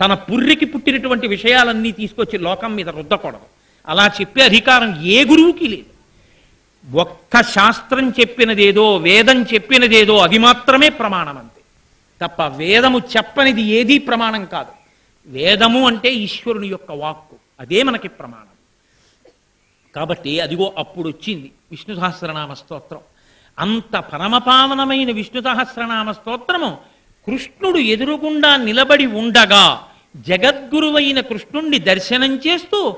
తన పుర్రికి పుట్టినటువంటి విషయాలన్నీ తీసుకొచ్చి లోకం మీద రుద్దకూడదు. అలా చెప్పే అధికారం ఏ గురువుకి లేదు. ఒక్క శాస్త్రం చెప్పినదేదో వేదం చెప్పినదేదో అది మాత్రమే ప్రమాణం అంతే తప్ప వేదము చెప్పనిది ఏదీ ప్రమాణం కాదు. వేదము అంటే ఈశ్వరుని యొక్క వాక్కు. అదే మనకి ప్రమాణం. కాబట్టి అదిగో అప్పుడు వచ్చింది విష్ణు సహస్రనామ స్తోత్రం. అంత పరమపావనమైన విష్ణు సహస్రనామ స్తోత్రము కృష్ణుడు ఎదురుగుండా నిలబడి ఉండగా జగద్గురువైన కృష్ణుణ్ణి దర్శనం చేస్తూ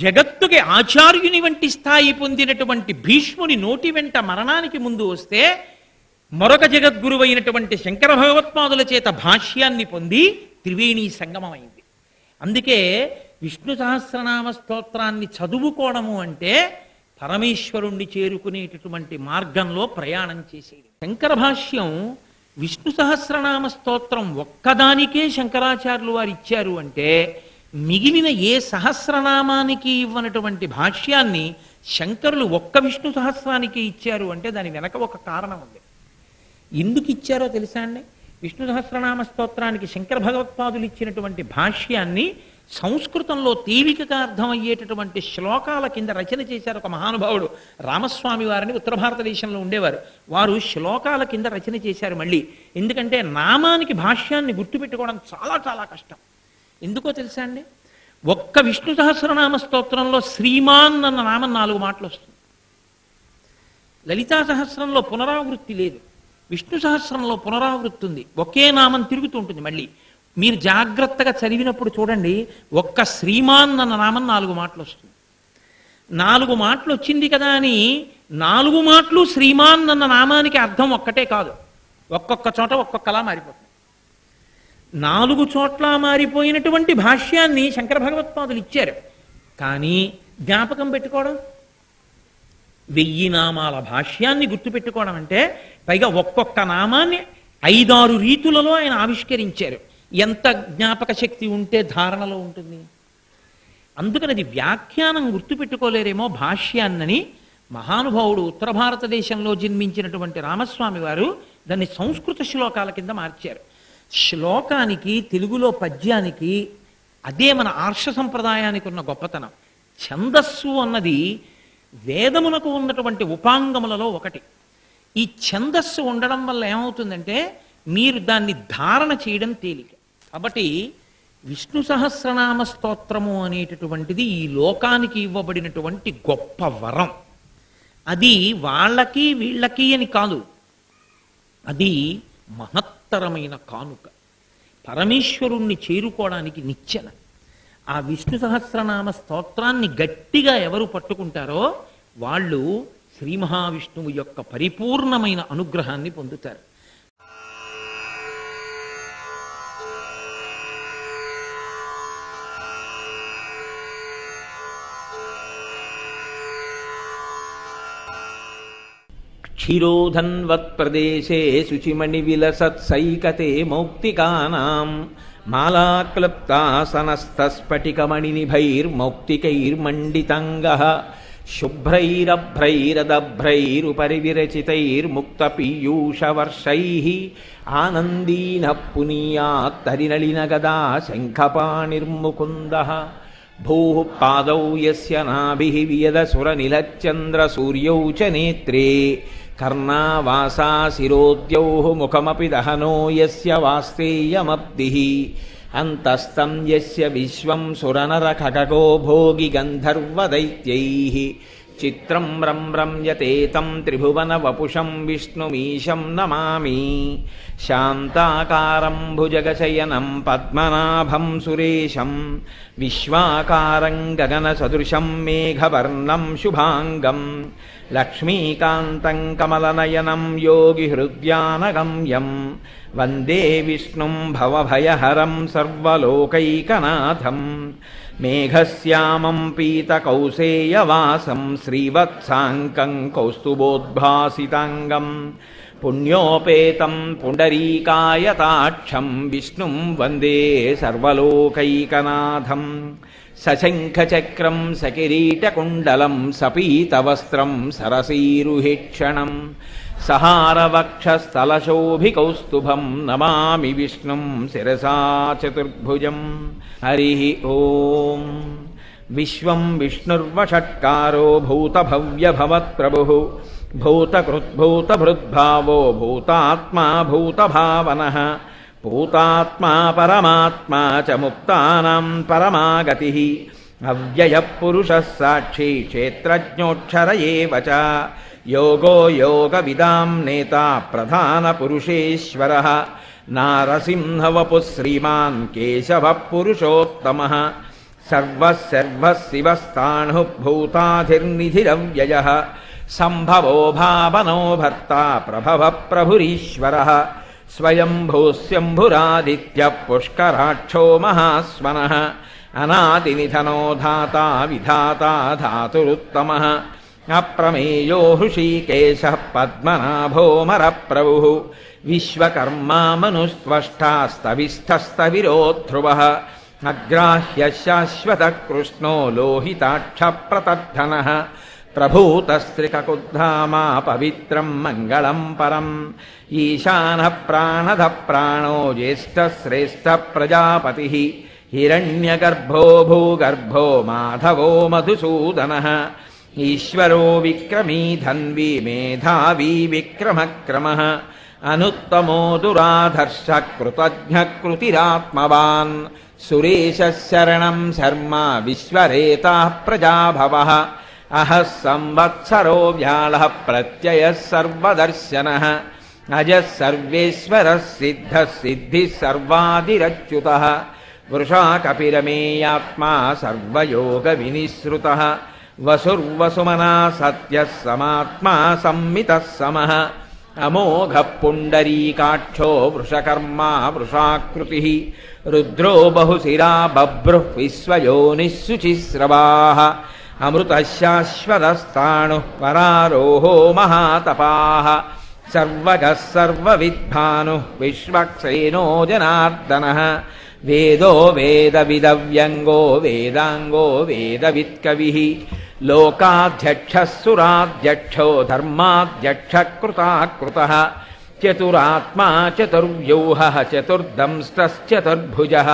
జగత్తుకి ఆచార్యుని వంటి స్థాయి పొందినటువంటి భీష్ముని నోటి వెంట మరణానికి ముందు వస్తే మరొక జగద్గురువైనటువంటి శంకర భగవత్పాదుల చేత భాష్యాన్ని పొంది త్రివేణి సంగమమైంది. అందుకే విష్ణు సహస్రనామ స్తోత్రాన్ని చదువుకోవడము అంటే పరమేశ్వరుణ్ణి చేరుకునేటటువంటి మార్గంలో ప్రయాణం చేసేది. శంకర భాష్యం విష్ణు సహస్రనామ స్తోత్రం ఒక్కదానికే శంకరాచార్యులు వారు ఇచ్చారు అంటే మిగిలిన ఏ సహస్రనామానికి ఇవ్వనటువంటి భాష్యాన్ని శంకరులు ఒక్క విష్ణు సహస్రానికి ఇచ్చారు అంటే దాని వెనక ఒక కారణం ఉంది. ఎందుకు ఇచ్చారో తెలుసా అండి? విష్ణు సహస్రనామ స్తోత్రానికి శంకర భగవత్పాదులు ఇచ్చినటువంటి భాష్యాన్ని సంస్కృతంలో తేలికగా అర్థమయ్యేటటువంటి శ్లోకాల కింద రచన చేశారు ఒక మహానుభావుడు. రామస్వామి వారిని ఉత్తర భారతదేశంలో ఉండేవారు. వారు శ్లోకాల కింద రచన చేశారు మళ్ళీ. ఎందుకంటే నామానికి భాష్యాన్ని గుర్తుపెట్టుకోవడం చాలా చాలా కష్టం. ఎందుకో తెలుసా అండి? ఒక్క విష్ణు సహస్రనామ స్తోత్రంలో శ్రీమాన్ అన్న నామం నాలుగు మాటలు వస్తుంది. లలితా సహస్రంలో పునరావృత్తి లేదు. విష్ణు సహస్రంలో పునరావృత్తి ఉంది. ఒకే నామం తిరుగుతూ ఉంటుంది మళ్ళీ. మీరు జాగ్రత్తగా చదివినప్పుడు చూడండి ఒక్క శ్రీమాన్ అన్న నామం నాలుగు మాటలు వస్తుంది. నాలుగు మాటలు వచ్చింది కదా అని నాలుగు మాటలు శ్రీమాన్ అన్న నామానికి అర్థం ఒక్కటే కాదు. ఒక్కొక్క చోట ఒక్కొక్కలా మారిపోతుంది. నాలుగు చోట్ల మారిపోయినటువంటి భాష్యాన్ని శంకర భగవత్పాదులు ఇచ్చారు. కానీ జ్ఞాపకం పెట్టుకోవడం? వెయ్యి నామాల భాష్యాన్ని గుర్తుపెట్టుకోవడం అంటే పైగా ఒక్కొక్క నామాన్ని ఐదారు రీతులలో ఆయన ఆవిష్కరించారు. ఎంత జ్ఞాపక శక్తి ఉంటే ధారణలో ఉంటుంది. అందుకని అది వ్యాఖ్యానం గుర్తుపెట్టుకోలేరేమో భాష్యాన్నని మహానుభావుడు ఉత్తర భారతదేశంలో జన్మించినటువంటి రామస్వామి వారు దాన్ని సంస్కృత శ్లోకాల కింద మార్చారు. శ్లోకానికి తెలుగులో పద్యానికి అదే మన ఆర్ష సంప్రదాయానికి ఉన్న గొప్పతనం. ఛందస్సు అన్నది వేదమునకు ఉన్నటువంటి ఉపాంగములలో ఒకటి. ఈ ఛందస్సు ఉండడం వల్ల ఏమవుతుందంటే మీరు దాన్ని ధారణ చేయడం తేలిక. కాబట్టి విష్ణు సహస్రనామ స్తోత్రము అనేటటువంటిది ఈ లోకానికి ఇవ్వబడినటువంటి గొప్ప వరం. అది వాళ్ళకి వీళ్ళకి అని కాదు. అది మహత్తరమైన కానుక. పరమేశ్వరుణ్ణి చేరుకోవడానికి నిచ్చెన. ఆ విష్ణు సహస్రనామ స్తోత్రాన్ని గట్టిగా ఎవరు పట్టుకుంటారో వాళ్ళు శ్రీ మహావిష్ణువు యొక్క పరిపూర్ణమైన అనుగ్రహాన్ని పొందుతారు. క్షీరోధన్వత్ప్రదేశే శుచిమణివిలసత్సైకతే మౌక్తికానాం మాలాక్లుప్తాసనస్తస్ఫటికమణినిభైర్మౌక్తికైర్మండితంగः శుభ్రైరభ్రైరదభ్రైరుపరి విరచితైర్ముక్తపీయూషవర్షైः ఆనందీనः పునీయాత్తరినళినగదా శంఖపాణిర్ముకుందः భూः పాదौ यस्य नाभिः वियदसुरनिलच्चन्द्रसूर्यौ च नेत्रे కర్ణావాసా శిరోద్యౌ ముఖమపి దహనో యస్య వాస్తేయమబ్దిః అంతస్తం యస్య విశ్వం సురనరఖగో భోగి గంధర్వదైత్యై चित्रं रं यते तं त्रिभुवनवपुषं विष्णुमीशं नमामि। शान्ताकारं भुजगशयनं पद्मनाभं सुरेशं विश्वाकारं गगनसदृशं मेघवर्णं शुभाङ्गं लक्ष्मीकान्तं कमलनयनं योगिहृद्यानगम्यं वन्दे विष्णुं भवभयहरं सर्वलोकैकनाथं मेघश्यामं पीतकौसेयवासं श्रीवत्साङ्कं कौस्तुभोद्भासिताङ्गं पुण्योपेतं पुण्डरीकायताक्षं विष्णुं वन्दे सर्वलोकैकनाथं सशङ्खचक्रं सकिरीटकुण्डलं सपीतवस्त्रं सरसीरुहिक्षणं सहारवक्षस्थलशोभिकौस्तुभं नमामि विष्णुं शिरसा चतुर्भुजं हरिः ॐ विश्वं विष्णुर्वषट्कारो भूतभव्यभवत्प्रभुः भूतकृद्भूतभृद्भावो भूतात्मा भूतभावनः भूतात्मा परमात्मा च मुक्तानां परमागतिः अव्ययः पुरुषः साक्षी क्षेत्रज्ञोऽक्षर एव च योगो योगविदां नेता प्रधानपुरुषेश्वरः। नारसिंहवपुः श्रीमान् केशवः पुरुषोत्तमः सर्वः सर्वः शिवस्थाणुः भूताधिर्निधिरव्ययः सम्भवो भावनो भर्ता प्रभवः प्रभुरीश्वरः। स्वयम्भूस्यम्भुरादित्यः पुष्कराक्षो महास्वनः। अनादिनिधनो धाता विधाता धातुरुत्तमः अप्रमेयो हृषीकेशः पद्मनाभोमरप्रभुः विश्वकर्मा मनुस्त्वष्टास्तविस्थस्तविरोध्रुवः अग्राह्य शाश्वतः कृष्णो लोहिताक्षप्रतद्धनः प्रभूतस्त्रिककुद्धामा पवित्रं मङ्गलं परम् ईशानः प्राणधः प्राणो ज्येष्ठश्रेष्ठः प्रजापतिः हिरण्यगर्भो भूगर्भो माधवो मधुसूदनः ईश्वरो विक्रमी धन्वी मेधावी विक्रमक्रमः अनुत्तमो दुराधर्षः कृतज्ञः कृतिरात्मवान्। सुरेशः शरणं शर्मा विश्वरेताः प्रजाभवः। अहः संवत्सरो व्याळः प्रत्ययः सर्वदर्शनः। अजः सर्वेश्वरः सिद्धः सिद्धिः सर्वादिरच्युतः। वृषा कपिरमेयात्मा सर्वयोगविनिःसृतः वसुर्वसुमना सत्यः समात्मा संमितः समः। अमोघः पुण्डरीकाक्षो वृषकर्मा वृषाकृतिः। रुद्रो बहुशिरा बभ्रुः विश्वयोनिः शुचिस्रवाः अमृतः शाश्वतस्ताणुः परारोहो महातपाः। सर्वगः सर्वविद्भानुः विश्वक्सेनो जनार्दनः। वेदो वेदविदव्यङ्गो वेदाङ्गो वेदवित्कविः लोकाध्यक्षः सुराध्यक्षो धर्माध्यक्षः कृताकृतः चतुरात्मा चतुर्व्यूहः चतुर्दंष्टश्चतुर्भुजः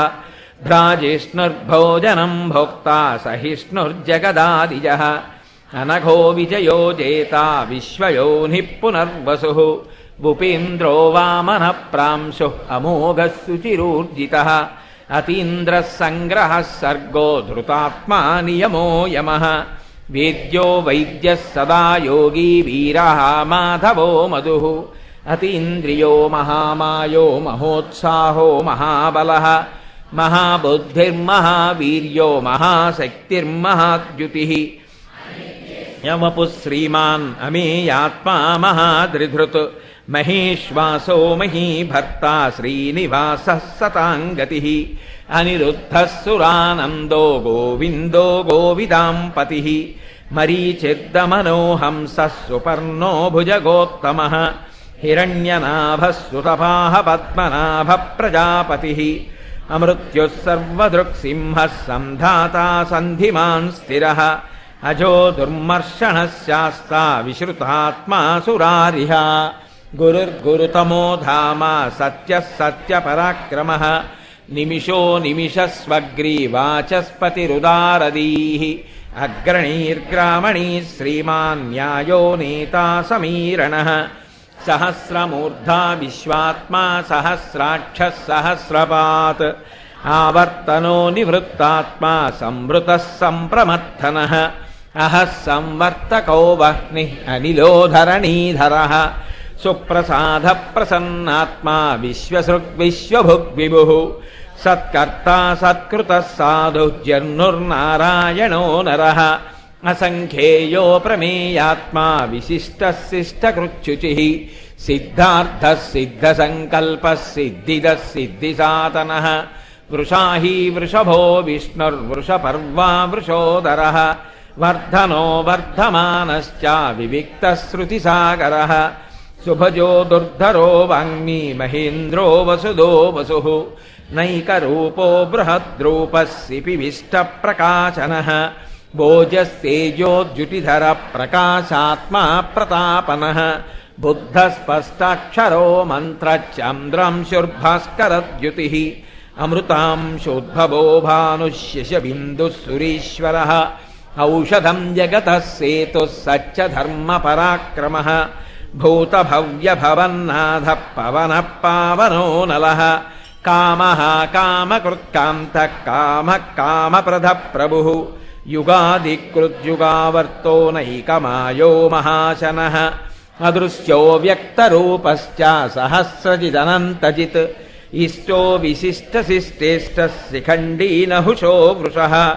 भ्राजिष्णुर्भोजनं भोक्ता सहिष्णुर्जगदादिजः अनघो विजयो जेता विश्वयोनिः पुनर्वसुः भूपेन्द्रो वामनः प्रांशुः अमोघः सुचिरूर्जितः अतीन्द्रः सङ्ग्रहः सर्गो धृतात्मा नियमो यमः वेद्यो वैद्यः सदा योगी वीरः माधवो मधुः। अतीन्द्रियो महामायो महोत्साहो महाबलः। महाबुद्धिर्महावीर्यो महाशक्तिर्महाद्युतिः। यमपुः श्रीमान् अमेयात्मा महादृधृत् महेश्वासो महीभर्ता श्रीनिवासः सताङ्गतिः अनिरुद्धः सुरानन्दो गोविन्दो गोविदाम्पतिः मरीचिर्दमनो हंसः सुपर्णो भुजगोत्तमः हिरण्यनाभः सुतपाः पद्मनाभः प्रजापतिः अमृत्युः सर्वदृक्सिंहः सन्धाता सन्धिमान् स्थिरः अजो दुर्मर्षणः शास्ता विश्रुतात्मा सुरारिः गुरुर्गुरुतमो धामा सत्यः सत्यपराक्रमः। निमिषो निमिषस्वग्रीवाचस्पतिरुदारदीः। अग्रणीर्ग्रामणी श्रीमान् न्यायो नेता समीरणः। सहस्रमूर्धा विश्वात्मा सहस्राक्षः सहस्रपात्। आवर्तनो निवृत्तात्मा संवृतः सम्प्रमत्थनः अहः संवर्तको वह्निः अनिलो धरणीधरः सुप्रसादप्रसन्नात्मा विश्वसृग्विश्वभुग्विभुः सत्कर्ता सत्कृतः साधुः जर्नुर्नारायणो नरः। असङ्ख्येयो प्रमेयात्मा विशिष्टः शिष्टकृच्छुचिः सिद्धार्थः सिद्धसङ्कल्पः सिद्धिदः सिद्धिसातनः वृषाही वृषभो विष्णुर्वृषपर्वा वृषोदरः। वर्धनो वर्धमानश्च विविक्तः श्रुतिसागरः सुभजो दुर्धरो वाङ्मी महेन्द्रो वसुदो वसुः। नैकरूपो बृहद्रूपस्यपि विष्टप्रकाशनः भोजस्तेजोद्युतिधर प्रतापनः। बुद्धस्पष्टाक्षरो मन्त्रच्चन्द्रम् शुर्भास्करद्युतिः। अमृताम् शोद्भवोभानुश्यशबिन्दुः सुरीश्वरः औषधं जगतः सेतुः सच्च धर्मपराक्रमः। भूतभव्यभवन्नाथः पवनः पावनो नलः कामः कामकृत्कान्तः कामः कामप्रधः प्रभुः युगादिकृद्युगावर्तो नैकमायो महाशनः। अदृश्यो व्यक्तरूपश्च सहस्रजिदनन्तजित्। इष्टो विशिष्टशिष्टेष्टः शिखण्डी न वृषः।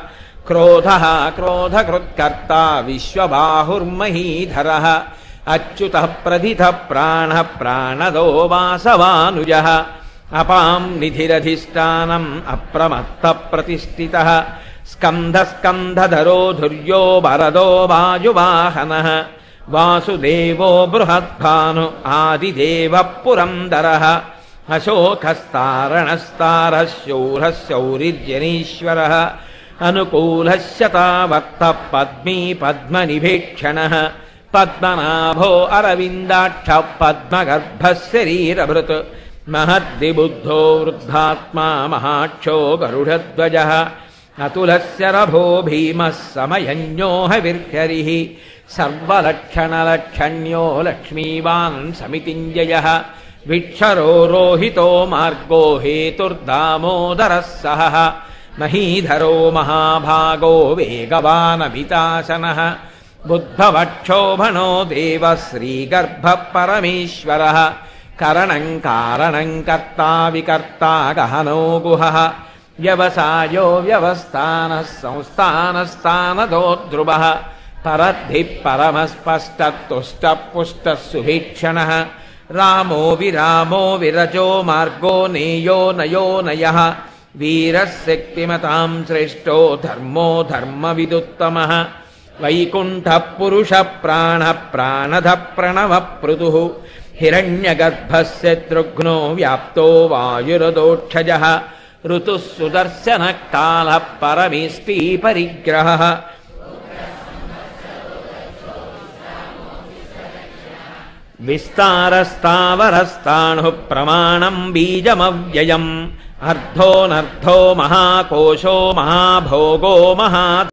क्रोधः क्रोधकृत्कर्ता विश्वबाहुर्महीधरः। अच्युतः प्रदितः प्राणः प्राणदो वासवानुजः। अपां निधिरधिष्ठानम् अप्रमत्तप्रतिष्ठितः। स्कन्धस्कन्धधरो धुर्यो बरदो वायुवाहनः। वासुदेवो बृहद्भानु आदिदेवः पुरन्दरः अशोकस्तारणस्तारः सौरहः शौरिर्जनीश्वरः अनुकूलः शता वक्तः पद्मनाभो अरविन्दाक्ष पद्मगर्भशरीरभृत् महद्दिबुद्धो वृद्धात्मा महाक्षो गरुडध्वजः। अतुलस्य रभो भीमः समयन्योहविर्हरिः सर्वलक्षणलक्षण्यो लक्ष्मीवान् समितिञ्जयः। विक्षरो रोहितो मार्गो हेतुर्दामोदरः सहः। महीधरो महाभागो वेगवानपितासनः बुद्धवक्षोभणो देवः श्रीगर्भः परमेश्वरः करणम् कारणम् कर्ता विकर्ता गहनो गुहः। व्यवसायो व्यवस्थानः संस्थानस्तानदो द्रुवः परद्धिः परमस्पष्टतुष्टपुष्टः सुभीक्षणः रामो विरामो विरजो मार्गो नेयो नयो नयः। वीरः शक्तिमताम् श्रेष्ठो धर्मो धर्मविदुत्तमः। वैकुण्ठपुरुष प्राणप्राणधप्रणव पृदुः हिरण्यगर्भस्य द्रुघ्नो व्याप्तो वायुरदोक्षजः ऋतुः सुदर्शनः कालः परमीष्टीपरिग्रहः विस्तारस्तावरस्ताणुः प्रमाणम् बीजमव्ययम्। अर्धोऽनर्धो महाकोशो महाभोगो महा